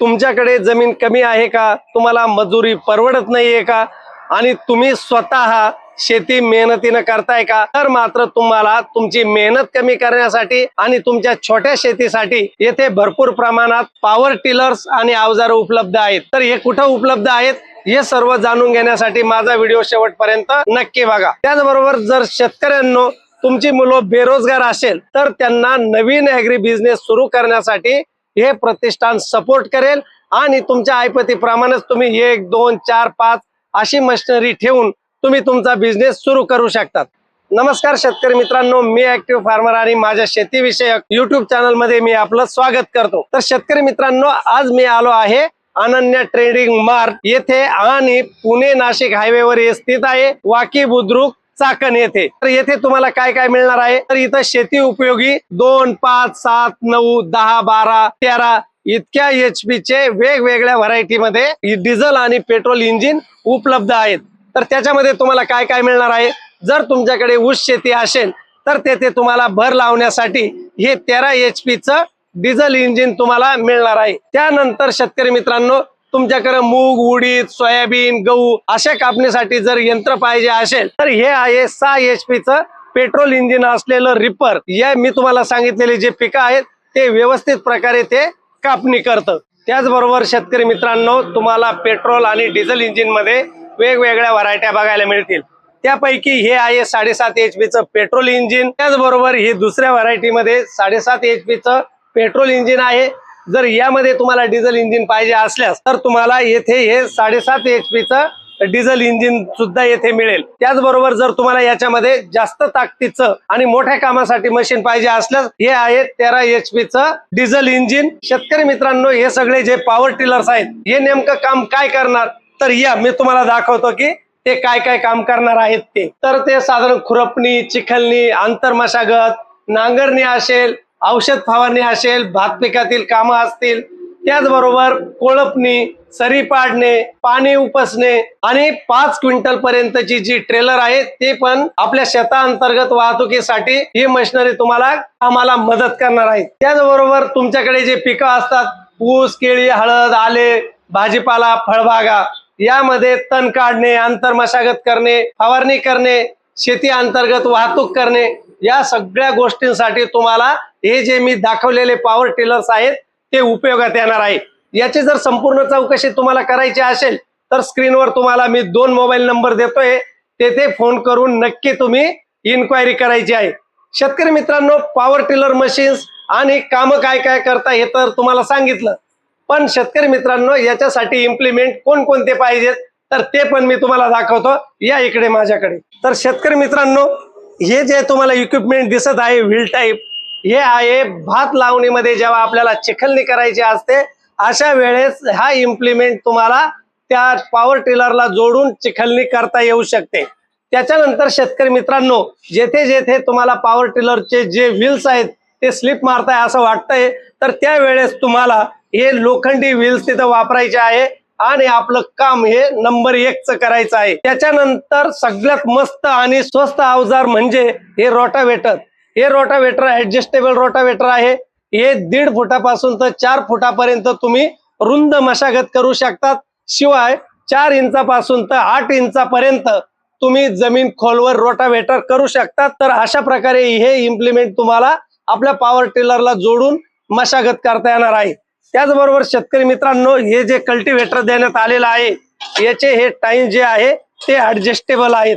तुमच्याकडे जमीन कमी आहे का? तुम्हाला मजुरी परवडत नाहीये का? आणि तुम्ही स्वतः शेती मेहनतीनं करताय का? तर मात्र तुम्हाला तुमची मेहनत कमी करण्यासाठी आणि तुमच्या छोट्या शेतीसाठी येथे भरपूर प्रमाणात पॉवर टिलर्स आणि अवजार उपलब्ध आहेत. तर हे कुठं उपलब्ध आहेत? हे सर्व जाणून घेण्यासाठी माझा व्हिडिओ शेवटपर्यंत नक्की बघा. त्याचबरोबर जर शेतकऱ्यांनो तुमची मुलं बेरोजगार असेल तर त्यांना नवीन ऍग्री बिझनेस सुरू करण्यासाठी हे प्रतिष्ठान सपोर्ट करेल आणि तुमच्या ऐपतीप्रमाणेच तुम्ही एक दोन चार पाच अशी मशिनरी ठेवून तुम्ही तुमचा बिझनेस सुरू करू शकतात. नमस्कार शेतकरी मित्रांनो मी ऍक्टिव्ह फार्मर आणि माझ्या शेतीविषयक युट्यूब चॅनलमध्ये मी आपलं स्वागत करतो. तर शेतकरी मित्रांनो आज मी आलो आहे अनन्या ट्रेडिंग मार्ट येथे आणि पुणे नाशिक हायवेवर हे स्थित आहे. वाकी बुद्रुक चाकण येथे. तर येथे तुम्हाला काय काय मिळणार आहे? तर इथं शेती उपयोगी दोन पाच सात नऊ दहा बारा तेरा इतक्या एच चे वेगवेगळ्या व्हरायटीमध्ये डिझेल आणि पेट्रोल इंजिन उपलब्ध आहेत. तर त्याच्यामध्ये तुम्हाला काय काय मिळणार आहे? जर तुमच्याकडे ऊस शेती असेल तर तेथे तुम्हाला भर लावण्यासाठी हे तेरा एच च डिझेल इंजिन तुम्हाला मिळणार आहे. त्यानंतर शेतकरी मित्रांनो तुमच्याकडे मूग उडीद सोयाबीन गहू अशा कापणीसाठी जर यंत्र पाहिजे असेल तर हे आहे सहा एच च पेट्रोल इंजिन असलेलं रिपर या मी तुम्हाला सांगितलेले जे पिकं आहेत ते व्यवस्थित प्रकारे ते कापणी करतं. त्याचबरोबर शेतकरी मित्रांनो तुम्हाला पेट्रोल आणि डिझेल इंजिनमध्ये वेगवेगळ्या व्हरायट्या बघायला मिळतील. त्यापैकी हे आहे साडेसात एच च पेट्रोल इंजिन. त्याचबरोबर ही दुसऱ्या व्हरायटीमध्ये साडेसात एच च पेट्रोल इंजिन आहे. जर यामध्ये तुम्हाला डिझेल इंजिन पाहिजे असल्यास तर तुम्हाला येथे हे साडेसात एच डिझेल इंजिन सुद्धा येथे मिळेल. त्याचबरोबर जर तुम्हाला याच्यामध्ये जास्त ताकदीचं आणि मोठ्या कामासाठी मशीन पाहिजे असल्यास हे आहे तेरा एच च डिझेल इंजिन शेतकरी मित्रांनो हे सगळे जे पॉवर टिलर्स आहेत हे नेमकं काम काय करणार? तर या मी तुम्हाला दाखवतो की ते काय काय काम करणार आहेत ते. तर ते साधारण खुरपणी चिखलणी आंतरमशागत नांगरणी असेल औषध फवारणी असेल भात पिकातील कामं असतील त्याचबरोबर कोळपणी सरी पाडणे पाणी उपसणे आणि पाच क्विंटल पर्यंतची जी ट्रेलर आहे ते पण आपल्या शेताअंतर्गत वाहतुकीसाठी ही मशिनरी तुम्हाला आम्हाला मदत करणार आहे. त्याचबरोबर तुमच्याकडे जे पिकं असतात ऊस केळी हळद आले भाजीपाला फळबागा यामध्ये तण काढणे आंतरमशागत करणे फवारणी करणे शेती अंतर्गत वाहतूक करणे या सगळ्या गोष्टींसाठी तुम्हाला हे जे मी दाखवलेले पॉवर टिलर्स आहेत ते उपयोगात येणार आहे. याची जर संपूर्ण चौकशी तुम्हाला करायची असेल तर स्क्रीनवर तुम्हाला मी दोन मोबाईल नंबर देतोय. तेथे फोन करून नक्की तुम्ही इन्क्वायरी करायची आहे. शेतकरी मित्रांनो पॉवर टिलर मशीन्स आणि कामं काय काय करता हे तर तुम्हाला सांगितलं. पण शेतकरी मित्रांनो याच्यासाठी इम्प्लिमेंट कोणकोणते पाहिजेत तर ते पण मी तुम्हाला दाखवतो. या इकडे माझ्याकडे. तर शेतकरी मित्रांनो हे जे तुम्हाला इक्विपमेंट दिसत आहे व्हील टाईप हे आहे भात लावणीमध्ये जेव्हा आपल्याला चिखलणी करायची असते अशा वेळेस हा इम्प्लिमेंट तुम्हाला त्या पॉवर टिलरला जोडून चिखलणी करता येऊ शकते. त्याच्यानंतर शेतकरी मित्रांनो जेथे जेथे तुम्हाला पॉवर टिलरचे जे व्हील्स आहेत ते स्लिप मारताय असं वाटतंय तर त्यावेळेस तुम्हाला हे लोखंडी व्हील्स तिथं वापरायचे आहे. आणि आपलं काम हे नंबर एकच करायचं आहे. त्याच्यानंतर सगळ्यात मस्त आणि स्वस्त अवजार म्हणजे हे रोटावेटर. हे रोटावेटर ऍडजस्टेबल रोटावेटर आहे. हे दीड फुटापासून तर चार फुटापर्यंत तुम्ही रुंद मशागत करू शकतात. शिवाय चार इंचापासून तर आठ इंचापर्यंत तुम्ही जमीन खोलवर रोटावेटर करू शकतात. तर अशा प्रकारे हे इम्प्लिमेंट तुम्हाला आपल्या पॉवर टिलरला जोडून मशागत करता येणार आहे. त्याचबरोबर शेतकरी मित्रांनो हे जे कल्टिवेटर देण्यात आलेलं आहे याचे हे टाइम जे आहे ते ऍडजस्टेबल आहेत.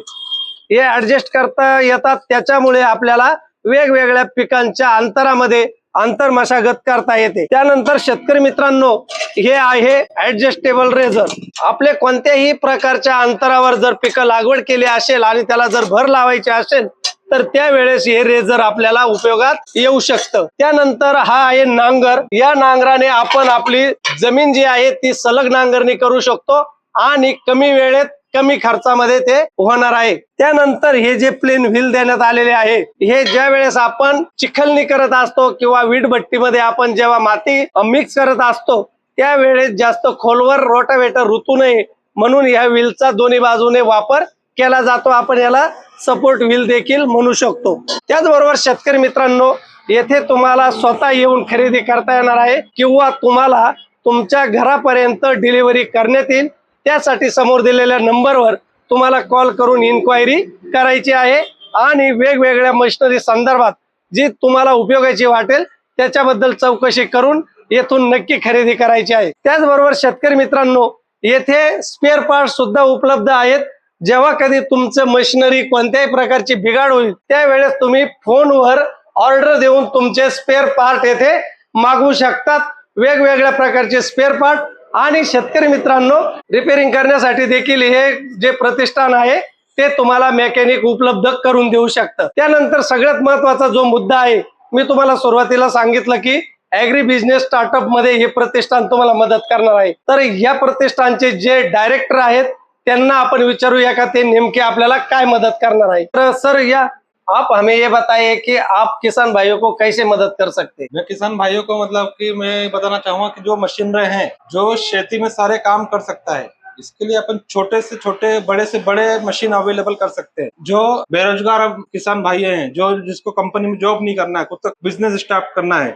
हे ऍडजस्ट करता येतात त्याच्यामुळे आपल्याला वेगवेगळ्या पिकांच्या अंतरामध्ये अंतर मशागत करता येते. त्यानंतर शेतकरी मित्रांनो हे आहे ऍडजस्टेबल रेझर आपले कोणत्याही प्रकारच्या अंतरावर जर पिकं लागवड केली असेल आणि त्याला जर भर लावायची असेल तर त्यावेळेस हे रेझर आपल्याला उपयोगात येऊ शकतं. त्यानंतर हा आहे नांगर. या नांगराने आपण आपली जमीन जी आहे ती सलग नांगरणी करू शकतो आणि कमी वेळेत कमी खर्चामध्ये ते होणार आहे. त्यानंतर हे जे प्लेन व्हील देण्यात आलेले आहे हे ज्या वेळेस आपण चिखलणी करत असतो किंवा वीटभट्टीमध्ये आपण जेव्हा माती मिक्स करत असतो त्यावेळेस जास्त खोलवर रोटावेटर रुतू नये म्हणून या व्हीलचा दोन्ही बाजूने वापर केला जातो. आपण याला सपोर्ट व्हील देखील म्हणू शकतो. त्याचबरोबर शेतकरी मित्रांनो येथे तुम्हाला स्वतः येऊन खरेदी करता येणार आहे किंवा तुम्हाला तुमच्या घरापर्यंत डिलिव्हरी करण्यात येईल. त्यासाठी समोर दिलेल्या नंबरवर तुम्हाला कॉल करून इन्क्वायरी करायची आहे आणि वेगवेगळ्या मशिनरी संदर्भात जी तुम्हाला उपयोगाची वाटेल त्याच्याबद्दल चौकशी करून येथून नक्की खरेदी करायची आहे. त्याचबरोबर शेतकरी मित्रांनो येथे स्पेअर पार्ट सुद्धा उपलब्ध आहेत. जेव्हा कधी तुमचं मशिनरी कोणत्याही प्रकारची बिघाड होईल त्यावेळेस तुम्ही फोनवर ऑर्डर देऊन तुमचे स्पेअर पार्ट येथे मागवू शकतात. वेगवेगळ्या प्रकारचे स्पेअर पार्ट आणि शेतकरी मित्रांनो रिपेअरिंग करण्यासाठी देखील हे जे प्रतिष्ठान आहे ते तुम्हाला मेकॅनिक उपलब्ध करून देऊ शकतं. त्यानंतर सगळ्यात महत्त्वाचा जो मुद्दा आहे मी तुम्हाला सुरुवातीला सांगितलं की ऍग्री बिझनेस स्टार्टअपमध्ये हे प्रतिष्ठान तुम्हाला मदत करणार आहे. तर या प्रतिष्ठानचे जे डायरेक्टर आहेत त्यांना आपण विचारूया का ते नेमके आपल्याला काय मदद करणार आहे? तर सर, या, आप हमें ये बताइए कि आप किसान भाइयों को कैसे मदद कर सकते? हैं मैं किसान भाइयों को मतलब कि मैं बताना चाहूँगा कि जो मशीनरी हैं, जो खेती में सारे काम कर सकता है इसके लिए अपन छोटे से छोटे बड़े से बड़े मशीन अवेलेबल कर सकते हैं। जो बेरोजगार किसान भाई हैं जो जिसको कंपनी में जॉब नहीं करना है खुद तक बिज़नेस स्टार्ट करना है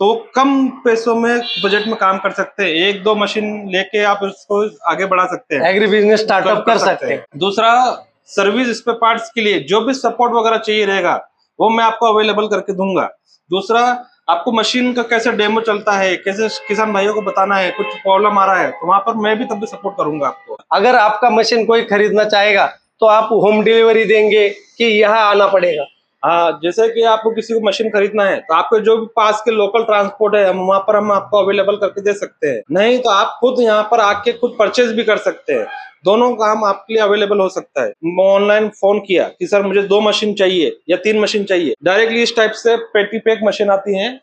तो कम पैसों में बजट में काम कर सकते हैं। एक दो मशीन लेके आप उसको आगे बढ़ा सकते हैं। एग्री बिज़नेस स्टार्टअप कर सकते हैं। दूसरा सर्विस स्पेयर पार्ट्स के लिए जो भी सपोर्ट वगैरह चाहिए रहेगा वो मैं आपको अवेलेबल करके दूँगा। दूसरा आपको मशीन का कैसे डेमो चलता है? कैसे किसान भाइयों को बताना है? कुछ प्रॉब्लम आ रहा है तो वहाँ पर मैं भी तब भी सपोर्ट करूँगा आपको। अगर आपका मशीन कोई खरीदना चाहेगा तो आप होम डिलीवरी देंगे कि यहाँ आना पड़ेगा। हाँ जैसे कि आपको किसी को मशीन खरीदना है तो आपके जो भी पास के लोकल ट्रांसपोर्ट है, हम वहाँ पर हम आपको अवेलेबल करके दे सकते हैं। नहीं तो आप खुद यहाँ पर आके खुद परचेज भी कर सकते हैं। दोनों काम आपके लिए अवेलेबल हो सकता है। ऑनलाइन फ़ोन किया कि, सर, मुझे दो मशीन चाहिए या तीन मशीन चाहिए। डायरेक्टली इस टाइप से पेटी पैक मशीन आती है,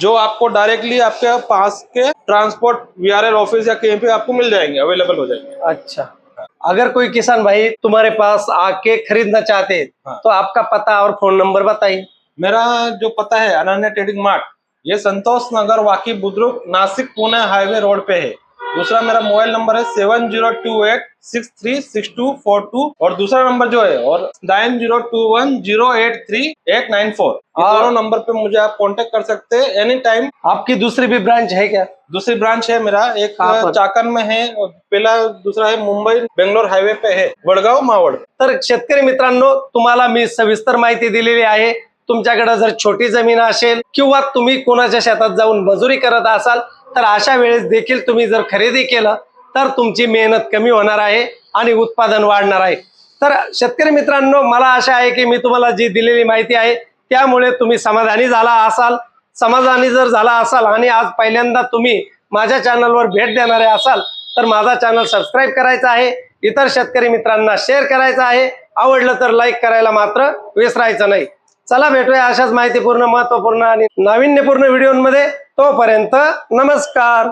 जो आपको डायरेक्टली आपके पास के ट्रांसपोर्ट वीआरएल ऑफ़िस या कहीं पे आपको मिल जाएँगे अवेलेबल हो जाएँगे। अच्छा। अगर कोई किसान भाई तुम्हारे पास आके खरीदना चाहते हैं। तो आपका पता और फ़ोन नंबर बताइए मेरा जो पता है अनन्या ट्रेडिंग मार्ट ये संतोष नगर वाकी बुद्रुक नासिक पुणे हाईवे रोड पे है दूसरा मेरा मोबाइल नंबर है seven zero two eight six three six two four two और दूसरा नंबर जो है और nine zero two one zero eight three eight nine four. और- दोनों नंबर पे मुझे आप कांटेक्ट कर सकते हैं एनी टाइम आपकी दूसरी भी ब्रांच है क्या? दूसरी ब्रांच है मेरा एक कहाँ चाकन में है और पहला दूसरा है मुंबई बेंगलोर हाईवे पे है वडगाव मावड। तर शेतकरी मित्रांनो तुम्हाला मी सविस्तर माहिती दिलेली आहे. तुमच्याकडे जर छोटी ज़मीन असेल किंवा तुम्ही कोणाच्या शेतात जाऊन मजुरी करत असाल तर अशा वेळेस देखील तुम्ही जर खरेदी केलं तर तुमची मेहनत कमी होणार आहे आणि उत्पादन वाढणार आहे. तर शेतकरी मित्रांनो मला आशा आहे की मी तुम्हाला जी दिलेली माहिती आहे त्यामुळे तुम्ही समाधानी झाला असाल. समाधानी जर झाला असाल आणि आज पहिल्यांदा तुम्ही माझ्या चॅनलवर भेट देणारे असाल तर माझा चॅनल सबस्क्राईब करायचा आहे. इतर शेतकरी मित्रांना शेअर करायचा आहे. आवडलं तर लाईक करायला मात्र विसरायचं नाही. चला भेटूया अशाच माहितीपूर्ण महत्त्वपूर्ण आणि नाविन्यपूर्ण व्हिडिओमध्ये. तोपर्यंत नमस्कार.